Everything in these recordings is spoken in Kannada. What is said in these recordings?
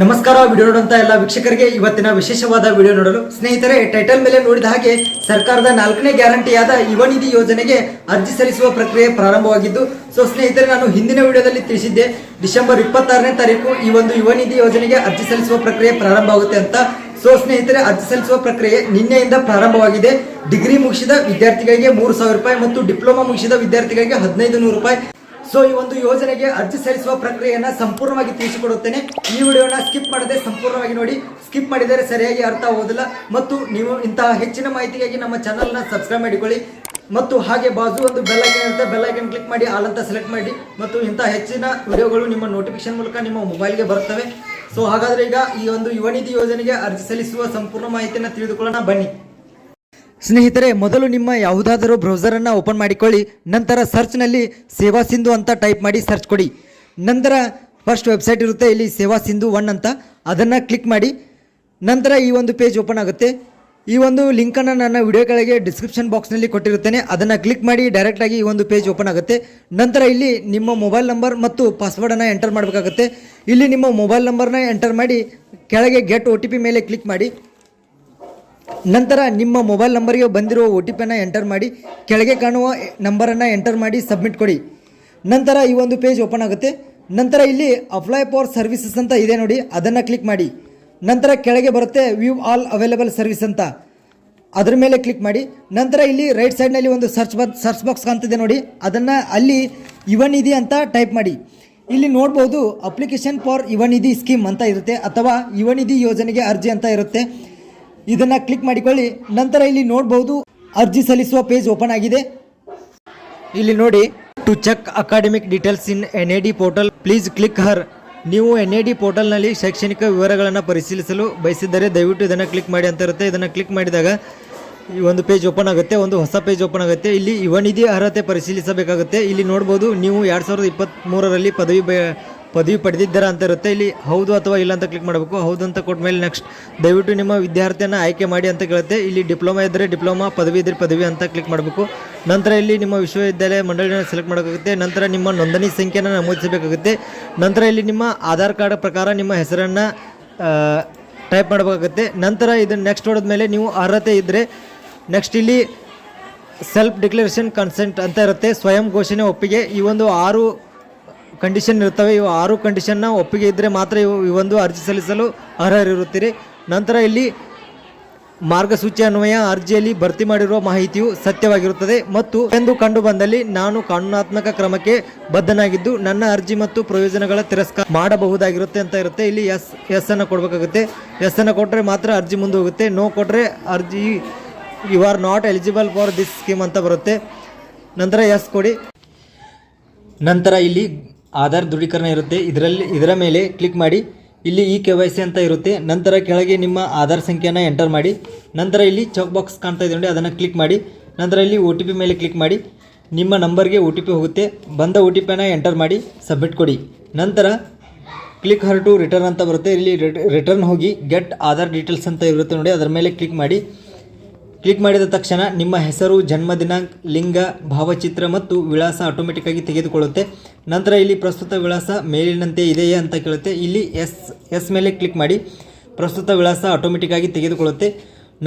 ನಮಸ್ಕಾರ, ವಿಡಿಯೋ ನೋಡುವಂತ ಎಲ್ಲ ವೀಕ್ಷಕರಿಗೆ ಇವತ್ತಿನ ವಿಶೇಷವಾದ ವಿಡಿಯೋ ನೋಡಲು ಸ್ನೇಹಿತರೆ ಟೈಟಲ್ ಮೇಲೆ ನೋಡಿದ ಹಾಗೆ ಸರ್ಕಾರದ ನಾಲ್ಕನೇ ಗ್ಯಾರಂಟಿಯಾದ ಯುವ ನಿಧಿ ಯೋಜನೆಗೆ ಅರ್ಜಿ ಸಲ್ಲಿಸುವ ಪ್ರಕ್ರಿಯೆ ಪ್ರಾರಂಭವಾಗಿದ್ದು, ಸೊ ಸ್ನೇಹಿತರೆ, ನಾನು ಹಿಂದಿನ ವಿಡಿಯೋದಲ್ಲಿ ತಿಳಿಸಿದ್ದೆ, ಡಿಸೆಂಬರ್ ಇಪ್ಪತ್ತಾರನೇ ತಾರೀಕು ಈ ಒಂದು ಯುವ ನಿಧಿ ಯೋಜನೆಗೆ ಅರ್ಜಿ ಸಲ್ಲಿಸುವ ಪ್ರಕ್ರಿಯೆ ಪ್ರಾರಂಭ ಆಗುತ್ತೆ ಅಂತ. ಸೊ ಸ್ನೇಹಿತರೆ, ಅರ್ಜಿ ಸಲ್ಲಿಸುವ ಪ್ರಕ್ರಿಯೆ ನಿನ್ನೆಯಿಂದ ಪ್ರಾರಂಭವಾಗಿದೆ. ಡಿಗ್ರಿ ಮುಗಿಸಿದ ವಿದ್ಯಾರ್ಥಿಗಳಿಗೆ ಮೂರು ಸಾವಿರ ರೂಪಾಯಿ ಮತ್ತು ಡಿಪ್ಲೊಮಾ ಮುಗಿಸಿದ ವಿದ್ಯಾರ್ಥಿಗಳಿಗೆ ಹದಿನೈದು ನೂರು ರೂಪಾಯಿ. ಸೊ ಈ ಒಂದು ಯೋಜನೆಗೆ ಅರ್ಜಿ ಸಲ್ಲಿಸುವ ಪ್ರಕ್ರಿಯೆಯನ್ನ ಸಂಪೂರ್ಣವಾಗಿ ತಿಳಿಸಿಕೊಡುತ್ತೇನೆ. ಈ ವಿಡಿಯೋನ ಸ್ಕಿಪ್ ಮಾಡದೆ ಸಂಪೂರ್ಣವಾಗಿ ನೋಡಿ. ಸ್ಕಿಪ್ ಮಾಡಿದರೆ ಸರಿಯಾಗಿ ಅರ್ಥ ಆಗೋದಿಲ್ಲ. ಮತ್ತು ನೀವು ಇಂತಹ ಹೆಚ್ಚಿನ ಮಾಹಿತಿಗಾಗಿ ನಮ್ಮ ಚಾನಲ್ನ ಸಬ್ಸ್ಕ್ರೈಬ್ ಮಾಡಿಕೊಳ್ಳಿ. ಮತ್ತು ಹಾಗೆ ಬಾಜು ಒಂದು ಬೆಲ್ ಐಕನ್ ಇರುತ್ತೆ ಐಕನ್ ಕ್ಲಿಕ್ ಮಾಡಿ, ಆಲ್ ಸೆಲೆಕ್ಟ್ ಮಾಡಿ. ಮತ್ತು ಇಂತಹ ಹೆಚ್ಚಿನ ವಿಡಿಯೋಗಳು ನಿಮ್ಮ ನೋಟಿಫಿಕೇಶನ್ ಮೂಲಕ ನಿಮ್ಮ ಮೊಬೈಲ್ಗೆ ಬರುತ್ತವೆ. ಸೊ ಹಾಗಾದ್ರೆ ಈಗ ಈ ಒಂದು ಯುವ ನಿಧಿ ಯೋಜನೆಗೆ ಅರ್ಜಿ ಸಲ್ಲಿಸುವ ಸಂಪೂರ್ಣ ಮಾಹಿತಿಯನ್ನು ತಿಳಿದುಕೊಳ್ಳೋಣ. ಬನ್ನಿ. ಸ್ನೇಹಿತರೆ, ಮೊದಲು ನಿಮ್ಮ ಯಾವುದಾದರೂ ಬ್ರೌಸರನ್ನು ಓಪನ್ ಮಾಡಿಕೊಳ್ಳಿ, ನಂತರ ಸರ್ಚ್ನಲ್ಲಿ ಸೇವಾ ಸಿಂಧು ಅಂತ ಟೈಪ್ ಮಾಡಿ ಸರ್ಚ್ ಕೊಡಿ. ನಂತರ ಫಸ್ಟ್ ವೆಬ್ಸೈಟ್ ಇರುತ್ತೆ, ಇಲ್ಲಿ ಸೇವಾ ಸಿಂಧು ಒನ್ ಅಂತ. ಅದನ್ನು ಕ್ಲಿಕ್ ಮಾಡಿ, ನಂತರ ಈ ಒಂದು ಪೇಜ್ ಓಪನ್ ಆಗುತ್ತೆ. ಈ ಒಂದು ಲಿಂಕನ್ನು ನನ್ನ ವಿಡಿಯೋ ಕೆಳಗೆ ಡಿಸ್ಕ್ರಿಪ್ಷನ್ ಬಾಕ್ಸ್ನಲ್ಲಿ ಕೊಟ್ಟಿರುತ್ತೇನೆ. ಅದನ್ನು ಕ್ಲಿಕ್ ಮಾಡಿ ಡೈರೆಕ್ಟಾಗಿ ಈ ಒಂದು ಪೇಜ್ ಓಪನ್ ಆಗುತ್ತೆ. ನಂತರ ಇಲ್ಲಿ ನಿಮ್ಮ ಮೊಬೈಲ್ ನಂಬರ್ ಮತ್ತು ಪಾಸ್ವರ್ಡನ್ನು ಎಂಟರ್ ಮಾಡಬೇಕಾಗುತ್ತೆ. ಇಲ್ಲಿ ನಿಮ್ಮ ಮೊಬೈಲ್ ನಂಬರ್ನ ಎಂಟರ್ ಮಾಡಿ, ಕೆಳಗೆ ಗೆಟ್ ಒ ಮೇಲೆ ಕ್ಲಿಕ್ ಮಾಡಿ. ನಂತರ ನಿಮ್ಮ ಮೊಬೈಲ್ ನಂಬರಿಗೆ ಬಂದಿರುವ ಒ ಟಿ ಪಿಯನ್ನು ಎಂಟರ್ ಮಾಡಿ, ಕೆಳಗೆ ಕಾಣುವ ನಂಬರನ್ನು ಎಂಟರ್ ಮಾಡಿ ಸಬ್ಮಿಟ್ ಕೊಡಿ. ನಂತರ ಈ ಒಂದು ಪೇಜ್ ಓಪನ್ ಆಗುತ್ತೆ. ನಂತರ ಇಲ್ಲಿ ಅಪ್ಲೈ ಫಾರ್ ಸರ್ವಿಸಸ್ ಅಂತ ಇದೆ ನೋಡಿ, ಅದನ್ನು ಕ್ಲಿಕ್ ಮಾಡಿ. ನಂತರ ಕೆಳಗೆ ಬರುತ್ತೆ ವ್ಯೂ ಆಲ್ ಅವೈಲೇಬಲ್ ಸರ್ವಿಸ್ ಅಂತ. ಅದರ ಮೇಲೆ ಕ್ಲಿಕ್ ಮಾಡಿ. ನಂತರ ಇಲ್ಲಿ ರೈಟ್ ಸೈಡ್ನಲ್ಲಿ ಒಂದು ಸರ್ಚ್ ಬ ಸರ್ಚ್ ಬಾಕ್ಸ್ ಕಾಣ್ತಿದೆ ನೋಡಿ, ಅದನ್ನು ಅಲ್ಲಿ ಯುವನಿಧಿ ಅಂತ ಟೈಪ್ ಮಾಡಿ. ಇಲ್ಲಿ ನೋಡ್ಬೋದು ಅಪ್ಲಿಕೇಶನ್ ಫಾರ್ ಯುವನಿಧಿ ಸ್ಕೀಮ್ ಅಂತ ಇರುತ್ತೆ, ಅಥವಾ ಯುವ ನಿಧಿ ಯೋಜನೆಗೆ ಅರ್ಜಿ ಅಂತ ಇರುತ್ತೆ. ಇದನ್ನು ಕ್ಲಿಕ್ ಮಾಡಿಕೊಳ್ಳಿ. ನಂತರ ಇಲ್ಲಿ ನೋಡಬಹುದು ಅರ್ಜಿ ಸಲ್ಲಿಸುವ ಪೇಜ್ ಓಪನ್ ಆಗಿದೆ. ಇಲ್ಲಿ ನೋಡಿ to check academic details in N A D portal please click here ನೀವು ಎನ್ ಎ ಡಿ ಪೋರ್ಟಲ್ನಲ್ಲಿ ಶೈಕ್ಷಣಿಕ ವಿವರಗಳನ್ನು ಪರಿಶೀಲಿಸಲು ಬಯಸಿದರೆ ದಯವಿಟ್ಟು ಇದನ್ನು ಕ್ಲಿಕ್ ಮಾಡಿ ಅಂತ ಇರುತ್ತೆ. ಇದನ್ನು ಕ್ಲಿಕ್ ಮಾಡಿದಾಗ ಈ ಒಂದು ಪೇಜ್ ಓಪನ್ ಆಗುತ್ತೆ, ಒಂದು ಹೊಸ ಪೇಜ್ ಓಪನ್ ಆಗುತ್ತೆ. ಇಲ್ಲಿ ಯುವ ನಿಧಿ ಅರ್ಹತೆ ಪರಿಶೀಲಿಸಬೇಕಾಗುತ್ತೆ. ಇಲ್ಲಿ ನೋಡ್ಬೋದು, ನೀವು ಎರಡು ಸಾವಿರದ ಇಪ್ಪತ್ತ್ಮೂರರಲ್ಲಿ ಪದವಿ ಬೆ ಪದವಿ ಪಡೆದಿದ್ದೀರಾ ಅಂತ ಇರುತ್ತೆ. ಇಲ್ಲಿ ಹೌದು ಅಥವಾ ಇಲ್ಲ ಅಂತ ಕ್ಲಿಕ್ ಮಾಡಬೇಕು. ಹೌದು ಅಂತ ಕೊಟ್ಟ ಮೇಲೆ ನೆಕ್ಸ್ಟ್ ದಯವಿಟ್ಟು ನಿಮ್ಮ ವಿದ್ಯಾರ್ಥಿಯನ್ನು ಆಯ್ಕೆ ಮಾಡಿ ಅಂತ ಕೇಳುತ್ತೆ. ಇಲ್ಲಿ ಡಿಪ್ಲೊಮಾ ಇದ್ದರೆ ಡಿಪ್ಲೊಮಾ, ಪದವಿ ಇದ್ದರೆ ಪದವಿ ಅಂತ ಕ್ಲಿಕ್ ಮಾಡಬೇಕು. ನಂತರ ಇಲ್ಲಿ ನಿಮ್ಮ ವಿಶ್ವವಿದ್ಯಾಲಯ ಮಂಡಳಿಯನ್ನು ಸೆಲೆಕ್ಟ್ ಮಾಡಬೇಕಾಗುತ್ತೆ ನಂತರ ನಿಮ್ಮ ನೋಂದಣಿ ಸಂಖ್ಯೆಯನ್ನು ನಮೂದಿಸಬೇಕಾಗುತ್ತೆ. ನಂತರ ಇಲ್ಲಿ ನಿಮ್ಮ ಆಧಾರ್ ಕಾರ್ಡ್ ಪ್ರಕಾರ ನಿಮ್ಮ ಹೆಸರನ್ನು ಟೈಪ್ ಮಾಡಬೇಕಾಗುತ್ತೆ. ನಂತರ ಇದನ್ನು ನೆಕ್ಸ್ಟ್ ಹೊಡೆದ ಮೇಲೆ ನೀವು ಅರ್ಹತೆ ಇದ್ದರೆ ನೆಕ್ಸ್ಟ್ ಇಲ್ಲಿ ಸೆಲ್ಫ್ ಡಿಕ್ಲರೇಷನ್ ಕನ್ಸೆಂಟ್ ಅಂತ ಇರುತ್ತೆ. ಸ್ವಯಂ ಘೋಷಣೆ ಒಪ್ಪಿಗೆ. ಈ ಒಂದು ಆರು ಕಂಡೀಷನ್ ಇರ್ತವೆ ಇವು ಆರು ಕಂಡೀಷನ್ನ ಒಪ್ಪಿಗೆ ಇದ್ದರೆ ಮಾತ್ರ ಇವು ಈ ಒಂದು ಅರ್ಜಿ ಸಲ್ಲಿಸಲು ಅರ್ಹರಿರುತ್ತೀರಿ. ನಂತರ ಇಲ್ಲಿ ಮಾರ್ಗಸೂಚಿ ಅನ್ವಯ, ಅರ್ಜಿಯಲ್ಲಿ ಭರ್ತಿ ಮಾಡಿರುವ ಮಾಹಿತಿಯು ಸತ್ಯವಾಗಿರುತ್ತದೆ. ಮತ್ತು ಎಂದು ಕಂಡು ಬಂದಲ್ಲಿ ನಾನು ಕಾನೂನಾತ್ಮಕ ಕ್ರಮಕ್ಕೆ ಬದ್ಧನಾಗಿದ್ದು, ನನ್ನ ಅರ್ಜಿ ಮತ್ತು ಪ್ರಯೋಜನಗಳ ತಿರಸ್ಕಾರ ಮಾಡಬಹುದಾಗಿರುತ್ತೆ ಅಂತ ಇರುತ್ತೆ. ಇಲ್ಲಿ ಎಸ್ ಎಸ್ ಅನ್ನು ಕೊಡಬೇಕಾಗುತ್ತೆ. ಎಸ್ ಅನ್ನು ಕೊಟ್ಟರೆ ಮಾತ್ರ ಅರ್ಜಿ ಮುಂದೆ ಹೋಗುತ್ತೆ ನೋ ಕೊಟ್ಟರೆ ಅರ್ಜಿ you are not eligible for this scheme ಅಂತ ಬರುತ್ತೆ. ನಂತರ ಎಸ್ ಕೊಡಿ. ನಂತರ ಇಲ್ಲಿ ಆಧಾರ್ ದೃಢೀಕರಣ ಇರುತ್ತೆ. ಇದರಲ್ಲಿ, ಇದರ ಮೇಲೆ ಕ್ಲಿಕ್ ಮಾಡಿ, ಇಲ್ಲಿ ಇ ಕೆ ವೈ ಸಿ ಅಂತ ಇರುತ್ತೆ. ನಂತರ ಕೆಳಗೆ ನಿಮ್ಮ ಆಧಾರ್ ಸಂಖ್ಯೆಯನ್ನು ಎಂಟರ್ ಮಾಡಿ. ನಂತರ ಇಲ್ಲಿ ಚೌಕ್ ಬಾಕ್ಸ್ ಕಾಣ್ತಾ ಇದೆ ನೋಡಿ, ಅದನ್ನು ಕ್ಲಿಕ್ ಮಾಡಿ. ನಂತರ ಇಲ್ಲಿ ಒ ಮೇಲೆ ಕ್ಲಿಕ್ ಮಾಡಿ. ನಿಮ್ಮ ನಂಬರ್ಗೆ ಒ ಟಿ ಪಿ ಹೋಗುತ್ತೆ. ಬಂದ ಒ ಟಿ ಪಿಯನ್ನು ಎಂಟರ್ ಮಾಡಿ ಸಬ್ಮಿಟ್ ಕೊಡಿ. ನಂತರ ಕ್ಲಿಕ್ ಹರ್ ಟು ರಿಟರ್ನ್ ಅಂತ ಬರುತ್ತೆ. ಇಲ್ಲಿ ರಿಟರ್ನ್ ಹೋಗಿ ಗೆಟ್ ಆಧಾರ್ ಡೀಟೇಲ್ಸ್ ಅಂತ ಇರುತ್ತೆ ನೋಡಿ, ಅದರ ಮೇಲೆ ಕ್ಲಿಕ್ ಮಾಡಿ. ಕ್ಲಿಕ್ ಮಾಡಿದ ತಕ್ಷಣ ನಿಮ್ಮ ಹೆಸರು, ಜನ್ಮ ದಿನಾಂಕ, ಲಿಂಗ, ಭಾವಚಿತ್ರ ಮತ್ತು ವಿಳಾಸ ಆಟೋಮೆಟಿಕ್ ಆಗಿ ತೆಗೆದುಕೊಳ್ಳುತ್ತೆ. ನಂತರ ಇಲ್ಲಿ ಪ್ರಸ್ತುತ ವಿಳಾಸ ಮೇಲಿನಂತೆ ಇದೆಯೇ ಅಂತ ಕೇಳುತ್ತೆ. ಇಲ್ಲಿ ಎಸ್ ಎಸ್ ಮೇಲೆ ಕ್ಲಿಕ್ ಮಾಡಿ ಪ್ರಸ್ತುತ ವಿಳಾಸ ಆಟೋಮೆಟಿಕ್ ಆಗಿ ತೆಗೆದುಕೊಳ್ಳುತ್ತೆ.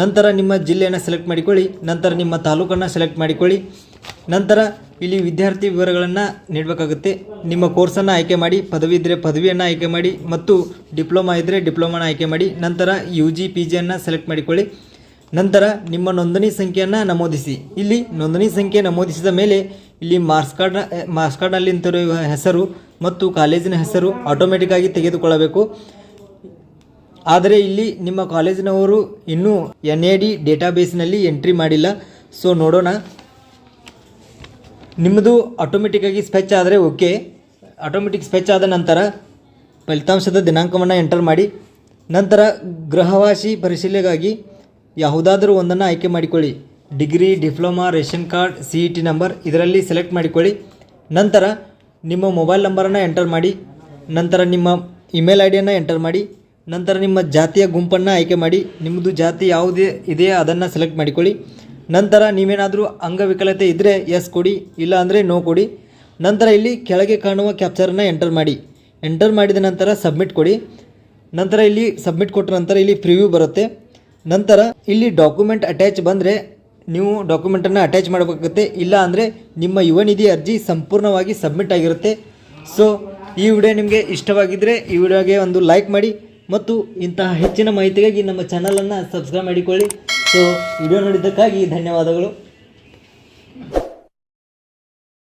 ನಂತರ ನಿಮ್ಮ ಜಿಲ್ಲೆಯನ್ನು ಸೆಲೆಕ್ಟ್ ಮಾಡಿಕೊಳ್ಳಿ. ನಂತರ ನಿಮ್ಮ ತಾಲೂಕನ್ನು ಸೆಲೆಕ್ಟ್ ಮಾಡಿಕೊಳ್ಳಿ. ನಂತರ ಇಲ್ಲಿ ವಿದ್ಯಾರ್ಥಿ ವಿವರಗಳನ್ನು ನೀಡಬೇಕಾಗುತ್ತೆ. ನಿಮ್ಮ ಕೋರ್ಸನ್ನು ಆಯ್ಕೆ ಮಾಡಿ, ಪದವಿ ಇದ್ದರೆ ಪದವಿಯನ್ನು ಆಯ್ಕೆ ಮಾಡಿ ಮತ್ತು ಡಿಪ್ಲೊಮಾ ಇದ್ದರೆ ಡಿಪ್ಲೊಮಾನ ಆಯ್ಕೆ ಮಾಡಿ. ನಂತರ ಯು ಜಿ ಪಿ ಜಿಯನ್ನು ಸೆಲೆಕ್ಟ್ ಮಾಡಿಕೊಳ್ಳಿ. ನಂತರ ನಿಮ್ಮ ನೋಂದಣಿ ಸಂಖ್ಯೆಯನ್ನು ನಮೂದಿಸಿ. ಇಲ್ಲಿ ನೋಂದಣಿ ಸಂಖ್ಯೆ ನಮೂದಿಸಿದ ಮೇಲೆ ಇಲ್ಲಿ ಮಾರ್ಕ್ಸ್ ಕಾರ್ಡ್ನ ಮಾರ್ಕ್ಸ್ ಕಾರ್ಡ್ನಲ್ಲಿ ನಿಂತಿರುವ ಹೆಸರು ಮತ್ತು ಕಾಲೇಜಿನ ಹೆಸರು ಆಟೋಮೆಟಿಕ್ ಆಗಿ ತೆಗೆದುಕೊಳ್ಳಬೇಕು. ಆದರೆ ಇಲ್ಲಿ ನಿಮ್ಮ ಕಾಲೇಜಿನವರು ಇನ್ನೂ ಎನ್ ಎ ಡಿ ಡೇಟಾಬೇಸ್ನಲ್ಲಿ ಎಂಟ್ರಿ ಮಾಡಿಲ್ಲ. ಸೊ ನೋಡೋಣ. ನಿಮ್ಮದು ಆಟೋಮೆಟಿಕ್ಕಾಗಿ ಸ್ಪೆಚ್ ಆದರೆ ಓಕೆ ಆಟೋಮೆಟಿಕ್ ಸ್ಪೆಚ್ ಆದ ನಂತರ ಫಲಿತಾಂಶದ ದಿನಾಂಕವನ್ನು ಎಂಟರ್ ಮಾಡಿ. ನಂತರ ಗೃಹವಾಸಿ ಪರಿಶೀಲನೆಗಾಗಿ ಯಾವುದಾದರೂ ಒಂದನ್ನು ಆಯ್ಕೆ ಮಾಡಿಕೊಳ್ಳಿ. Degree, diploma, ration card C E T number ಇದರಲ್ಲಿ ಸೆಲೆಕ್ಟ್ ಮಾಡಿಕೊಳ್ಳಿ. ನಂತರ ನಿಮ್ಮ ಮೊಬೈಲ್ ನಂಬರನ್ನು ಎಂಟರ್ ಮಾಡಿ. ನಂತರ ನಿಮ್ಮ ಇಮೇಲ್ ಐ ಡಿಯನ್ನು ಎಂಟರ್ ಮಾಡಿ. ನಂತರ ನಿಮ್ಮ ಜಾತಿಯ ಗುಂಪನ್ನು ಆಯ್ಕೆ ಮಾಡಿ. ನಿಮ್ಮದು ಜಾತಿ ಯಾವುದೇ ಇದೆಯೋ ಅದನ್ನು ಸೆಲೆಕ್ಟ್ ಮಾಡಿಕೊಳ್ಳಿ. ನಂತರ ನೀವೇನಾದರೂ ಅಂಗವಿಕಲತೆ ಇದ್ದರೆ ಎಸ್ ಕೊಡಿ, ಇಲ್ಲ ಅಂದರೆ ನೋ ಕೊಡಿ. ನಂತರ ಇಲ್ಲಿ ಕೆಳಗೆ ಕಾಣುವ ಕ್ಯಾಪ್ಚರನ್ನು ಎಂಟರ್ ಮಾಡಿ. ಎಂಟರ್ ಮಾಡಿದ ನಂತರ ಸಬ್ಮಿಟ್ ಕೊಡಿ. ನಂತರ ಇಲ್ಲಿ ಸಬ್ಮಿಟ್ ಕೊಟ್ಟ ನಂತರ ಇಲ್ಲಿ ಪ್ರಿವ್ಯೂ ಬರುತ್ತೆ. ನಂತರ ಇಲ್ಲಿ ಡಾಕ್ಯುಮೆಂಟ್ ಅಟ್ಯಾಚ್ ಬಂದರೆ ನೀವು ಡಾಕ್ಯುಮೆಂಟನ್ನು ಅಟ್ಯಾಚ್ ಮಾಡಬೇಕಾಗುತ್ತೆ. ಇಲ್ಲ ಅಂದರೆ ನಿಮ್ಮ ಯುವ ನಿಧಿ ಅರ್ಜಿ ಸಂಪೂರ್ಣವಾಗಿ ಸಬ್ಮಿಟ್ ಆಗಿರುತ್ತೆ. ಸೊ ಈ ವಿಡಿಯೋ ನಿಮಗೆ ಇಷ್ಟವಾಗಿದ್ದರೆ ಈ ವಿಡಿಯೋಗೆ ಒಂದು ಲೈಕ್ ಮಾಡಿ ಮತ್ತು ಇಂತಹ ಹೆಚ್ಚಿನ ಮಾಹಿತಿಗಾಗಿ ನಮ್ಮ ಚಾನಲನ್ನು ಸಬ್ಸ್ಕ್ರೈಬ್ ಮಾಡಿಕೊಳ್ಳಿ. ಸೊ ವಿಡಿಯೋ ನೋಡಿದ್ದಕ್ಕಾಗಿ ಧನ್ಯವಾದಗಳು.